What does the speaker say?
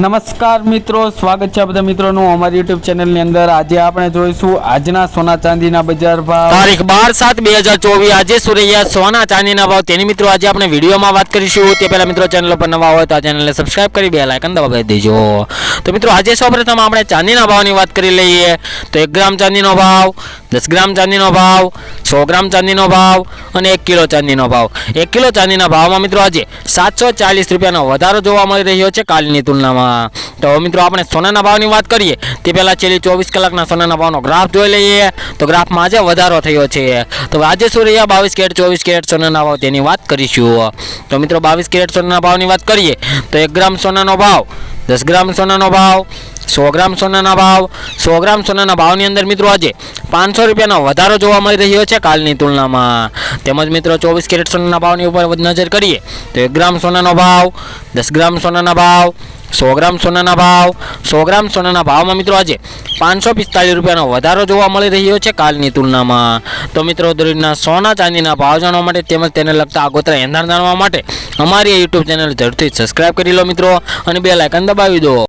નમસ્કાર મિત્રો, સ્વાગત છે બધા મિત્રોનું અમારી યુટ્યુબ ચેનલની અંદર. આજે આપણે જોઈશું આજના સોના ચાંદીના બજાર ભાવ. તારીખ બાર સાત બે હજાર ચોવીસ. આજે સુરૈયા સોના ચાંદીના ભાવ. તેની મિત્રો આજે આપણે વિડીયોમાં વાત કરીશું. તે પહેલા મિત્રો ચેનલ પર નવા હોય તો આ ચેનલને સબસ્ક્રાઇબ કરી બે લાઇકન દબાવી દેજો. તો મિત્રો આજે સૌપ્રથમ આપણે ચાંદીના ભાવની વાત કરી લઈએ. તો એક ગ્રામ ચાંદીનો ભાવ, દસ ગ્રામ ચાંદીનો ભાવ, સો ગ્રામ ચાંદીનો ભાવ અને એક કિલો ચાંદીનો ભાવ. એક કિલો ચાંદીના ભાવમાં મિત્રો આજે સાતસો ચાલીસ રૂપિયાનો વધારો જોવા મળી રહ્યો છે કાલની તુલનામાં. તો મિત્રો આપણે સોનાના ભાવની વાત કરીએ. તે પહેલાં છેલ્લી ચોવીસ કલાકના સોનાના ભાવનો ગ્રાફ જોઈ લઈએ. તો ગ્રાફમાં આજે વધારો થયો છે. તો આજે શું રહ્યા? બાવીસ કેરેટ, ચોવીસ કેરેટ સોનાના ભાવ તેની વાત કરીશું. તો મિત્રો બાવીસ કેરેટ સોનાના ભાવની વાત કરીએ. તો એક ગ્રામ સોનાનો ભાવ દસ ગ્રામ સોનાનો ભાવ સો ગ્રામ સોનાના ભાવ, સો ગ્રામ સોનાના ભાવની અંદર મિત્રો આજે પાંચસો રૂપિયાનો વધારો જોવા મળી રહ્યો છે કાલની તુલનામાં. તેમજ મિત્રો ચોવીસ કેરેટ સોનાના ભાવની ઉપર નજર કરીએ, તો એક ગ્રામ સોનાનો ભાવ, દસ ગ્રામ સોનાના ભાવ, સો ગ્રામ સોનાના ભાવ, સો ગ્રામ સોનાના ભાવમાં મિત્રો આજે પાંચસો પિસ્તાલીસ રૂપિયાનો વધારો જોવા મળી રહ્યો છે કાલની તુલનામાં. તો મિત્રો દરરોજના સોના ચાંદીના ભાવ જાણવા માટે તેમજ તેને લગતા આગોતરા એંધાણ જાણવા માટે અમારી યુટ્યુબ ચેનલ ઝડપથી સબસ્ક્રાઇબ કરી લો મિત્રો અને બે લાઇકન દબાવી દો.